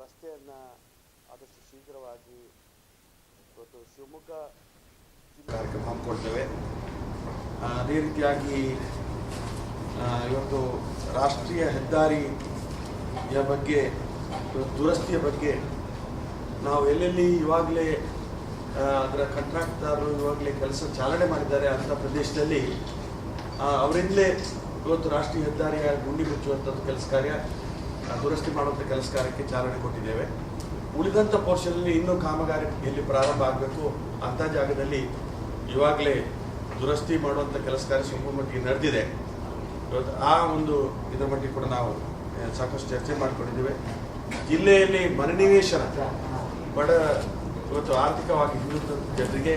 ರಸ್ತೆಯನ್ನು ಆದಷ್ಟು ಶೀಘ್ರವಾಗಿ ಇವತ್ತು ಶಿವಮೊಗ್ಗ ಕಾರ್ಯಕ್ರಮ ಹಮ್ಮಿಕೊಳ್ತೇವೆ ಆ, ಅದೇ ರೀತಿಯಾಗಿ ಆ, ಇವತ್ತು ರಾಷ್ಟ್ರೀಯ ಹೆದ್ದಾರಿಯ ಬಗ್ಗೆ ಇವತ್ತು ದುರಸ್ತಿಯ ಬಗ್ಗೆ ನಾವು ಎಲ್ಲೆಲ್ಲಿ ಇವಾಗಲೇ ಅದರ ಕಂಟ್ರಾಕ್ಟ್ದಾರರು ಇವಾಗಲೇ ಕೆಲಸ ಚಾಲನೆ ಮಾಡಿದ್ದಾರೆ ಅಂಥ ಪ್ರದೇಶದಲ್ಲಿ ಆ, ಅವರಿಂದಲೇ ಇವತ್ತು ರಾಷ್ಟ್ರೀಯ ಹೆದ್ದಾರಿಯ ಗುಂಡಿ ಮುಚ್ಚುವಂಥದ್ದು ಕೆಲಸ ಕಾರ್ಯ ಆ, ದುರಸ್ತಿ ಮಾಡುವಂಥ ಕೆಲಸ ಕಾರ್ಯಕ್ಕೆ ಚಾಲನೆ ಕೊಟ್ಟಿದ್ದೇವೆ. ಉಳಿದಂಥ ಪೋರ್ಷನಲ್ಲಿ ಇನ್ನೂ ಕಾಮಗಾರಿ ಎಲ್ಲಿ ಪ್ರಾರಂಭ ಆಗಬೇಕು ಅಂಥ ಜಾಗದಲ್ಲಿ ಇವಾಗಲೇ ದುರಸ್ತಿ ಮಾಡುವಂಥ ಕೆಲಸ ಕಾರ್ಯ ಸ್ವಲ್ಪ ನಡೆದಿದೆ. ಇವತ್ತು ಆ ಒಂದು ಇದರ ಮಟ್ಟಿಗೆ ಕೂಡ ನಾವು ಸಾಕಷ್ಟು ಚರ್ಚೆ ಮಾಡಿಕೊಂಡಿದ್ದೇವೆ. ಜಿಲ್ಲೆಯಲ್ಲಿ ಮನನಿವೇಶನ ಬಡ, ಇವತ್ತು ಆರ್ಥಿಕವಾಗಿ ಹಿಂದುಳಿದ ಜನರಿಗೆ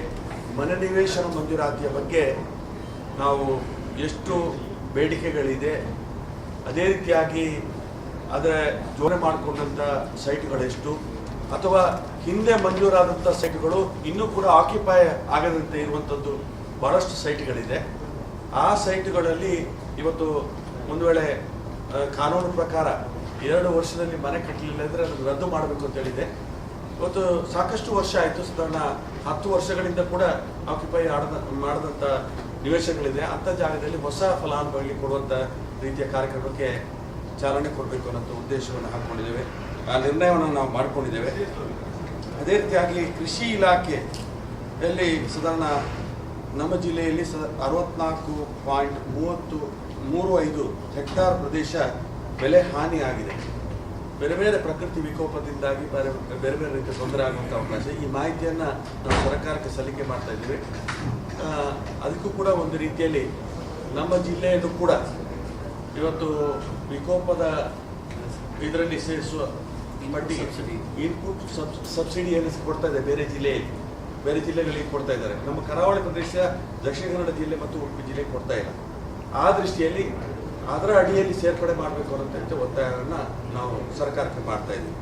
ಮನನಿವೇಶನ ಮಂಜೂರಾತಿಯ ಬಗ್ಗೆ ನಾವು ಎಷ್ಟು ಬೇಡಿಕೆಗಳಿದೆ, ಅದೇ ರೀತಿಯಾಗಿ ಅದರ ಜೋರೆ ಮಾಡಿಕೊಂಡಂಥ ಸೈಟ್ಗಳೆಷ್ಟು? ಅಥವಾ ಹಿಂದೆ ಮಂಜೂರಾದಂಥ ಸೈಟ್ಗಳು ಇನ್ನೂ ಕೂಡ ಆಕ್ಯುಪೈ ಆಗದಂತೆ ಇರುವಂಥದ್ದು ಬಹಳಷ್ಟು ಸೈಟ್ಗಳಿದೆ. ಆ ಸೈಟ್ಗಳಲ್ಲಿ ಇವತ್ತು ಒಂದು ವೇಳೆ ಕಾನೂನು ಪ್ರಕಾರ ಎರಡು ವರ್ಷದಲ್ಲಿ ಮನೆ ಕಟ್ಟಲಿಲ್ಲ ಅಂದರೆ ಅದನ್ನು ರದ್ದು ಮಾಡಬೇಕು ಅಂತ ಹೇಳಿದೆ. ಇವತ್ತು ಸಾಕಷ್ಟು ವರ್ಷ ಆಯಿತು, ಸಾಧಾರಣ ಹತ್ತು ವರ್ಷಗಳಿಂದ ಕೂಡ ಆಕ್ಯುಪೈ ಆಡದ ಮಾಡಿದಂಥ ನಿವೇಶನಗಳಿದೆ. ಅಂಥ ಜಾಗದಲ್ಲಿ ಹೊಸ ಫಲಾನುಭವಿಗೆ ಕೊಡುವಂಥ ರೀತಿಯ ಕಾರ್ಯಕ್ರಮಕ್ಕೆ ಚಾಲನೆ ಕೊಡಬೇಕು ಅನ್ನೋ ಉದ್ದೇಶವನ್ನು ಹಾಕ್ಕೊಂಡಿದ್ದೇವೆ. ಆ ನಿರ್ಣಯವನ್ನು ನಾವು ಮಾಡಿಕೊಂಡಿದ್ದೇವೆ. ಅದೇ ರೀತಿಯಾಗಿ ಕೃಷಿ ಇಲಾಖೆಯಲ್ಲಿ ಸಾಧಾರಣ ನಮ್ಮ ಜಿಲ್ಲೆಯಲ್ಲಿ ಸ ಅರವತ್ನಾಲ್ಕು ಪಾಯಿಂಟ್ ಮೂವತ್ತು, ಮೂರು ಐದು ಹೆಕ್ಟಾರ್ ಪ್ರದೇಶ ಬೆಲೆ ಹಾನಿಯಾಗಿದೆ ಬೇರೆ ಬೇರೆ ಪ್ರಕೃತಿ ವಿಕೋಪದಿಂದಾಗಿ ಬೇರೆ ಬೇರೆ ಬೇರೆ ರೀತಿಯ ತೊಂದರೆ ಆಗುವಂಥ ಅವಕಾಶ ಈ ಮಾಹಿತಿಯನ್ನು ನಾವು ಸರ್ಕಾರಕ್ಕೆ ಸಲ್ಲಿಕೆ ಮಾಡ್ತಾ ಇದ್ದೀವಿ. ಅದಕ್ಕೂ ಕೂಡ ಒಂದು ರೀತಿಯಲ್ಲಿ ನಮ್ಮ ಜಿಲ್ಲೆಯಲ್ಲೂ ಕೂಡ ಇವತ್ತು ವಿಕೋಪದ ಇದರಲ್ಲಿ ಸೇರಿಸುವ ಮಟ್ಟಿಗೆ ಇನ್ಪುಟ್ ಸಬ್ ಸಬ್ಸಿಡಿಯನ್ನು ಕೊಡ್ತಾ ಇದೆ ಬೇರೆ ಜಿಲ್ಲೆಯಲ್ಲಿ. ಬೇರೆ ಜಿಲ್ಲೆಗಳಿಗೆ ಕೊಡ್ತಾ ಇದ್ದಾರೆ. ನಮ್ಮ ಕರಾವಳಿ ಪ್ರದೇಶ ದಕ್ಷಿಣ ಕನ್ನಡ ಜಿಲ್ಲೆ ಮತ್ತು ಉಡುಪಿ ಜಿಲ್ಲೆಗೆ ಕೊಡ್ತಾ ಇಲ್ಲ. ಆ ದೃಷ್ಟಿಯಲ್ಲಿ ಅದರ ಅಡಿಯಲ್ಲಿ ಸೇರ್ಪಡೆ ಮಾಡಬೇಕು ಅನ್ನೋ ಒತ್ತಾಯವನ್ನು ನಾವು ಸರ್ಕಾರಕ್ಕೆ ಮಾಡ್ತಾ ಇದ್ದೀವಿ.